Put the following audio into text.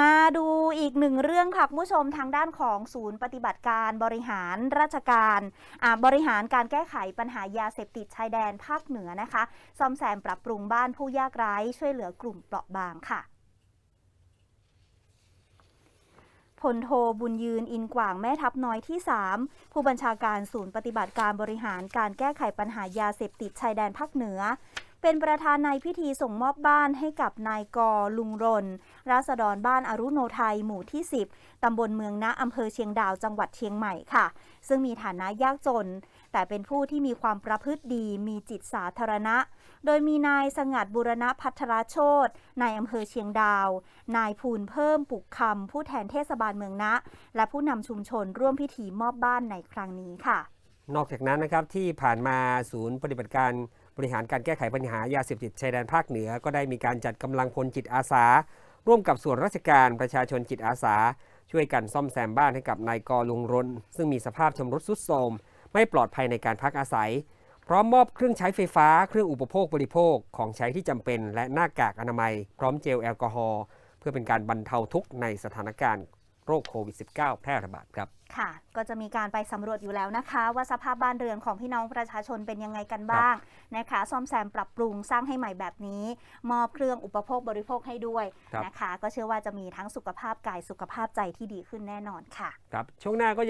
มาดูอีกหนึ่งเรื่องค่ะคุณผู้ชมทางด้านของศูนย์ปฏิบัติการบริหารราชการบริหารการแก้ไขปัญหายาเสพติดชายแดนภาคเหนือนะคะ ซ่อมแซมปรับปรุงบ้านผู้ยากไร้ช่วยเหลือกลุ่มเปราะบางค่ะพลโทบุญยืนอินกว่างแม่ทัพน้อยที่ 3 ผู้บัญชาการศูนย์ปฏิบัติการบริหารการแก้ไขปัญหายาเสพติดชายแดนภาคเหนือ เป็นประธานในพิธีส่งมอบบ้านให้กับนายกอลุงรนราษฎรบ้านอารุโนไทยหมู่ที่ 10 ตำบลเมืองนะอำเภอเชียงดาวจังหวัดเชียงใหม่ค่ะ ซึ่งมีฐานะยากจน แต่เป็นผู้ที่มีความประพฤติดีมีจิตสาธารณะ โดยมีนายสงัดบุรณพัทรโชตนายอำเภอเชียงดาว นายภูลเพิ่มปุกคำผู้แทนเทศบาลเมืองนะ และผู้นำชุมชนร่วมพิธีมอบบ้านในครั้งนี้ค่ะ นอกจากนั้นนะครับที่ผ่านมาศูนย์ปฏิบัติการ บริหารการแก้ไขปัญหายาเสพติดชายแดนภาคเหนือ ก็ได้มีการจัดกำลังพลจิตอาสา ร่วมกับส่วนราชการประชาชนจิตอาสา ช่วยกันซ่อมแซมบ้านให้กับนายกอลุงรนซึ่งมีสภาพชำรุดทรุดโทรมไม่ปลอดภัยในการพักอาศัย พร้อมมอบเครื่องใช้ไฟฟ้า เครื่องอุปโภคบริโภคของใช้ที่จำเป็น และหน้ากากอนามัย พร้อมเจลแอลกอฮอล์เพื่อเป็นการบรรเทาทุกข์ในสถานการณ์ โรคโควิด -19 แพร่ระบาดครับค่ะ ก็จะมีการไปสำรวจอยู่แล้วนะคะ ว่าสภาพบ้านเรือนของพี่น้องประชาชนเป็นยังไงกันบ้างนะคะ ซ่อมแซมปรับปรุงสร้างให้ใหม่แบบนี้ มอบเครื่องอุปโภคบริโภคให้ด้วยครับนะคะ ก็เชื่อว่าจะมีทั้งสุขภาพกายสุขภาพใจที่ดีขึ้นแน่นอนค่ะ ครับช่วงหน้าก็ยัง